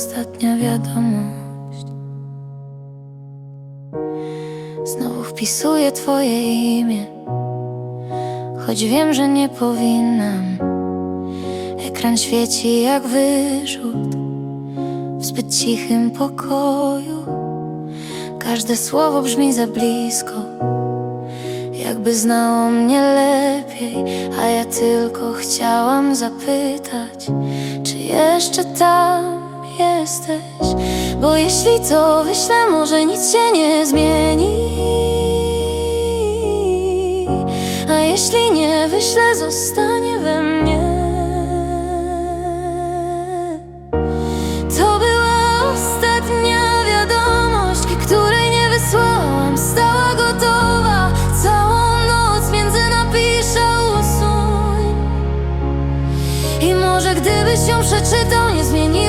ostatnia wiadomość. Znowu wpisuję Twoje imię, choć wiem, że nie powinnam. Ekran świeci jak wyrzut w zbyt cichym pokoju. Każde słowo brzmi za blisko, jakby znało mnie lepiej, a ja tylko chciałam zapytać, czy jeszcze tam jesteś? Bo jeśli to wyślę, może nic się nie zmieni. A jeśli nie wyślę, zostanie we mnie. To była ostatnia wiadomość, której nie wysłałam. Stała gotowa, całą noc między napiszę usuń. I może gdybyś ją przeczytał, nie zmieniłoby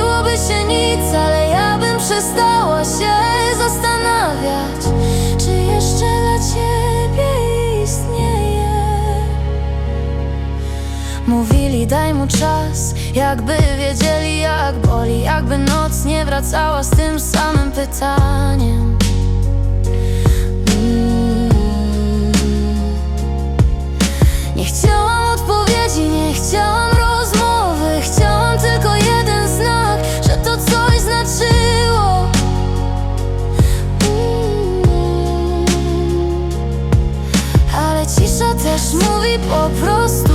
daj mu czas, jakby wiedzieli jak boli Jakby noc nie wracała z tym samym pytaniem Mm. Nie chciałam odpowiedzi, nie chciałam rozmowy Chciałam tylko jeden znak, że to coś znaczyło Mm. Ale cisza też mówi po prostu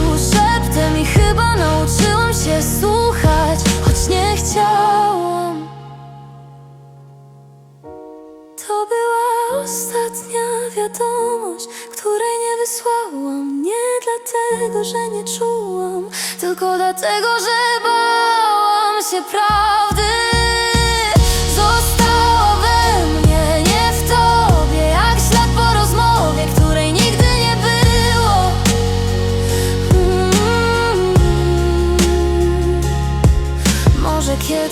chyba nauczyłam się słuchać, choć nie chciałam. To była ostatnia wiadomość, której nie wysłałam. Nie dlatego, że nie czułam, tylko dlatego, że bałam się prawdy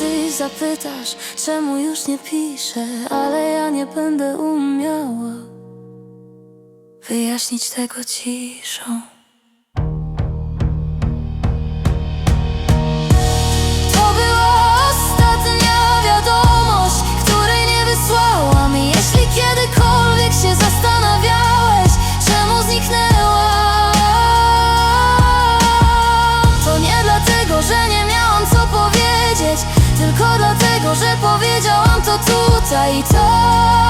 Kiedyś zapytasz, czemu już nie piszę, ale ja nie będę umiała wyjaśnić tego ciszą. Powiedzieć, tylko dlatego, że powiedziałam to tutaj i to.